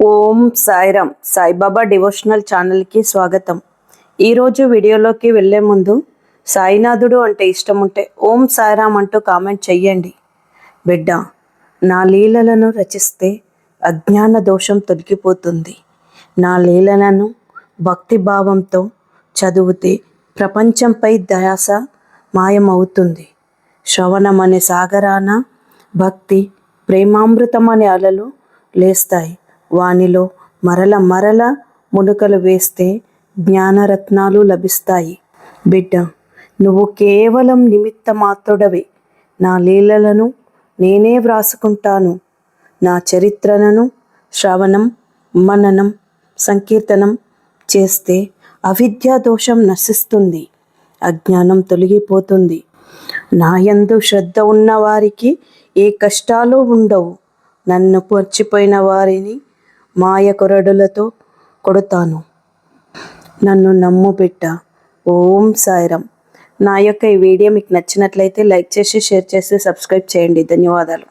ఓం Sairam. Saibaba devotional ఛానల్కి స్వాగతం. ఈరోజు వీడియోలోకి వెళ్ళే ముందు సాయినాథుడు అంటే ఇష్టం ఉంటే ఓం సాయిరామ్ అంటూ కామెంట్ చెయ్యండి. బిడ్డ నా లీలలను రచిస్తే అజ్ఞాన దోషం తొలగిపోతుంది. నా లీలలను భక్తి భావంతో చదివితే ప్రపంచంపై దయాస మాయమవుతుంది. శ్రవణం అనే సాగరాన భక్తి ప్రేమామృతం అనే అలలు లేస్తాయి. వానిలో మరల మరల మునుకలు వేస్తే జ్ఞానరత్నాలు లభిస్తాయి. బిడ్డ నువ్వు కేవలం నిమిత్త మాత్రుడవే నా లీలలను నేనే వ్రాసుకుంటాను. నా చరిత్రలను శ్రవణం మననం సంకీర్తనం చేస్తే అవిద్యా దోషం నశిస్తుంది. అజ్ఞానం తొలగిపోతుంది. నాయందు శ్రద్ధ ఉన్న వారికి ఏ కష్టాలు ఉండవు. నన్ను మర్చిపోయిన వారిని మాయ కొరడులతో కొడతాను. నన్ను నమ్ము బిడ్డ. ఓం సాయిరం నా యొక్క ఈ వీడియో మీకు నచ్చినట్లయితే లైక్ చేసి షేర్ చేసి సబ్స్క్రైబ్ చేయండి. ధన్యవాదాలు.